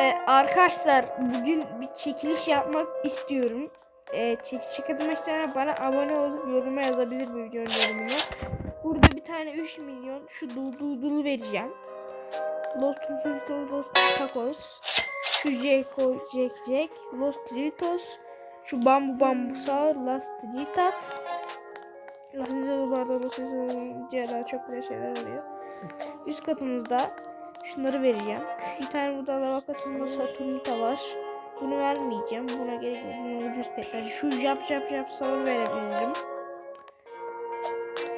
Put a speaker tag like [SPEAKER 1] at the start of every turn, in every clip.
[SPEAKER 1] Ee, arkadaşlar bugün bir çekiliş yapmak istiyorum. Ee, çekilişe katılmak isteyenler bana abone olup yoruma yazabilir bu videonun yorumuna. Burada bir tane 3 milyon şu dulu vereceğim. Los Tritos, Los Tacos. Şu Jeko, Jack Jack, Los Tritos. Şu Bambu Bambusa, Las Tritas. Las Tritas'larda Los Tritas'larda çok güzel şeyler oluyor. Üst katımızda şunları vereceğim. Bir tane burada lava katında Saturnita var. Bunu vermeyeceğim. Buna gerek yok. Bunun ucuz petler. Şu jap jap jap savur verebilirim.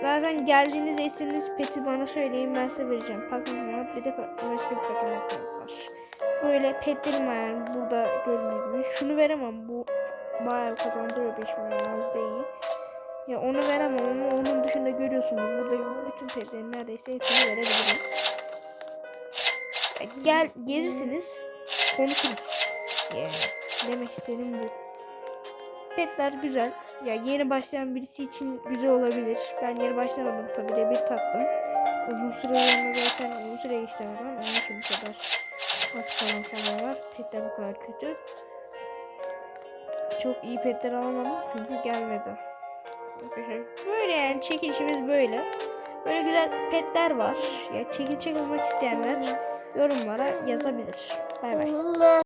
[SPEAKER 1] Zaten geldiğinizde istediğiniz peti bana söyleyin ben size vereceğim. Pokemon bir de başka bir Pokemon var. Böyle petlerim var yani burada gördüğünüz gibi. Şunu veremem. Bu bayağı kazandırıyor 5 milyon az iyi. Ya onu veremem ama onun dışında görüyorsunuz. Burada bütün petlerin neredeyse hepsini verebilirim. Gel gelirsiniz konuşuruz. Yani demek istediğim bu. Petler güzel. Ya yeni başlayan birisi için güzel olabilir. Ben yeni başlamadım tabii de bir taktım. Uzun süre yanında zaten uzun süre geçti aradan. Onun için bu kadar az kalan kadar var. Petler bu kadar kötü. Çok iyi petler alamadım çünkü gelmedi. Böyle yani çekilişimiz böyle. Böyle güzel petler var. Ya çekil çekilmek isteyenler yorumlara yazabilir. Bay bay.